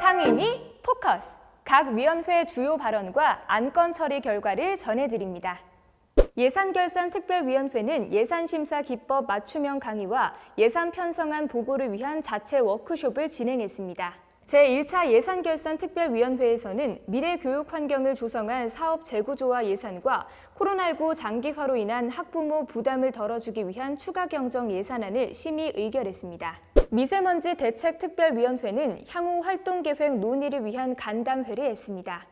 상임위 포커스. 각 위원회 주요 발언과 안건 처리 결과를 전해드립니다. 예산결산특별위원회는 예산심사 기법 맞춤형 강의와 예산 편성안 보고를 위한 자체 워크숍을 진행했습니다. 제1차 예산결산특별위원회에서는 미래 교육 환경을 조성한 사업 재구조화 예산과 코로나19 장기화로 인한 학부모 부담을 덜어주기 위한 추가 경정 예산안을 심의 의결했습니다. 미세먼지 대책특별위원회는 향후 활동계획 논의를 위한 간담회를 했습니다.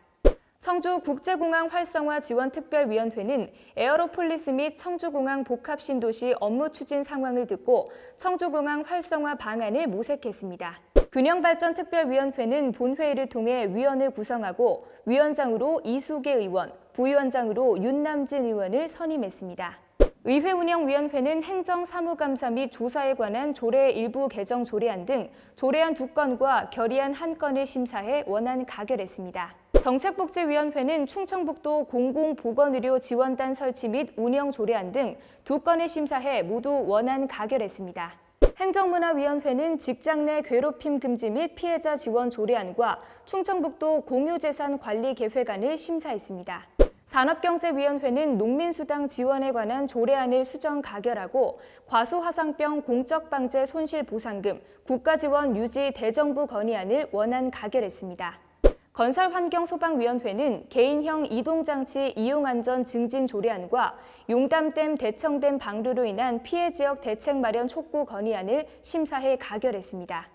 청주 국제공항 활성화 지원특별위원회는 에어로폴리스 및 청주공항 복합신도시 업무 추진 상황을 듣고 청주공항 활성화 방안을 모색했습니다. 균형발전특별위원회는 본회의를 통해 위원을 구성하고 위원장으로 이수계 의원, 부위원장으로 윤남진 의원을 선임했습니다. 의회운영위원회는 행정사무감사 및 조사에 관한 조례 일부 개정 조례안 등 조례안 두 건과 결의안 한 건을 심사해 원안 가결했습니다. 정책복지위원회는 충청북도 공공보건의료 지원단 설치 및 운영 조례안 등 두 건을 심사해 모두 원안 가결했습니다. 행정문화위원회는 직장 내 괴롭힘 금지 및 피해자 지원 조례안과 충청북도 공유재산 관리 계획안을 심사했습니다. 산업경제위원회는 농민수당 지원에 관한 조례안을 수정 가결하고 과수화상병 공적방제 손실보상금, 국가지원 유지 대정부 건의안을 원안 가결했습니다. 건설환경소방위원회는 개인형 이동장치 이용안전 증진 조례안과 용담댐 대청댐 방류로 인한 피해 지역 대책 마련 촉구 건의안을 심사해 가결했습니다.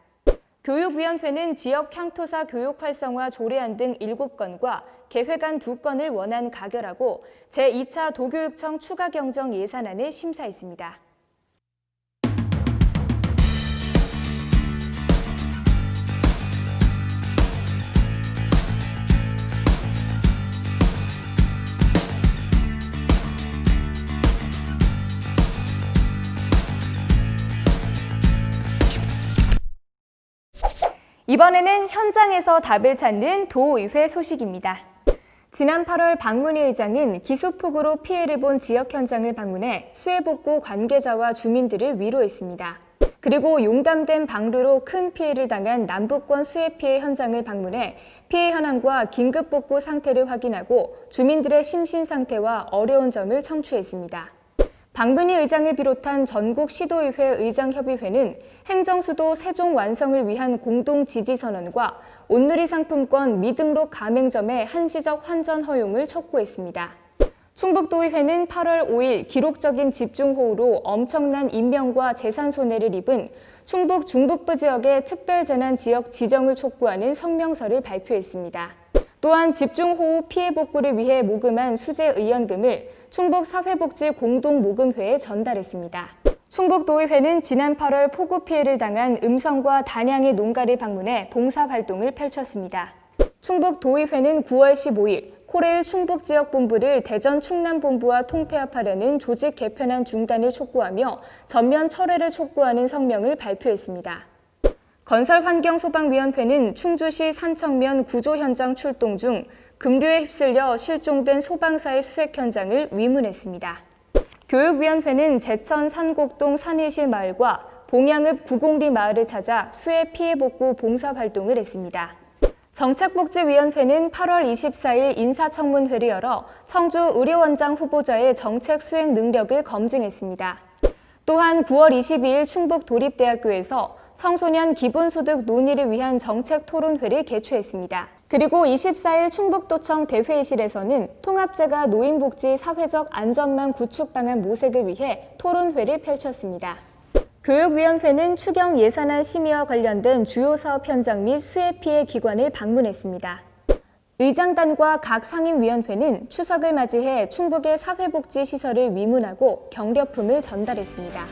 교육위원회는 지역 향토사 교육 활성화 조례안 등 7건과 계획안 2건을 원안 가결하고 제2차 도교육청 추가 경정 예산안을 심사했습니다. 이번에는 현장에서 답을 찾는 도의회 소식입니다. 지난 8월 박문희 의장은 기소폭우로 피해를 본 지역 현장을 방문해 수해복구 관계자와 주민들을 위로했습니다. 그리고 용담댐 방류로 큰 피해를 당한 남북권 수해 피해 현장을 방문해 피해 현황과 긴급 복구 상태를 확인하고 주민들의 심신 상태와 어려운 점을 청취했습니다. 박문희 의장을 비롯한 전국 시도의회 의장협의회는 행정수도 세종 완성을 위한 공동 지지선언과 온누리 상품권 미등록 가맹점의 한시적 환전 허용을 촉구했습니다. 충북도의회는 8월 5일 기록적인 집중호우로 엄청난 인명과 재산 손해를 입은 충북 중북부 지역의 특별재난 지역 지정을 촉구하는 성명서를 발표했습니다. 또한 집중호우 피해 복구를 위해 모금한 수재 의원금을 충북사회복지 공동모금회에 전달했습니다. 충북도의회는 지난 8월 폭우 피해를 당한 음성과 단양의 농가를 방문해 봉사활동을 펼쳤습니다. 충북도의회는 9월 15일 코레일 충북지역본부를 대전 충남본부와 통폐합하려는 조직 개편안 중단을 촉구하며 전면 철회를 촉구하는 성명을 발표했습니다. 건설환경소방위원회는 충주시 산청면 구조 현장 출동 중 급류에 휩쓸려 실종된 소방사의 수색 현장을 위문했습니다. 교육위원회는 제천 산곡동 산일실 마을과 봉양읍 구공리 마을을 찾아 수해 피해 복구 봉사 활동을 했습니다. 정책복지위원회는 8월 24일 인사청문회를 열어 청주 의료원장 후보자의 정책 수행 능력을 검증했습니다. 또한 9월 22일 충북 도립대학교에서 청소년 기본소득 논의를 위한 정책 토론회를 개최했습니다. 그리고 24일 충북도청 대회의실에서는 통합제가 노인복지 사회적 안전망 구축 방안 모색을 위해 토론회를 펼쳤습니다. 교육위원회는 추경 예산안 심의와 관련된 주요 사업 현장 및 수해 피해 기관을 방문했습니다. 의장단과 각 상임위원회는 추석을 맞이해 충북의 사회복지 시설을 위문하고 격려품을 전달했습니다.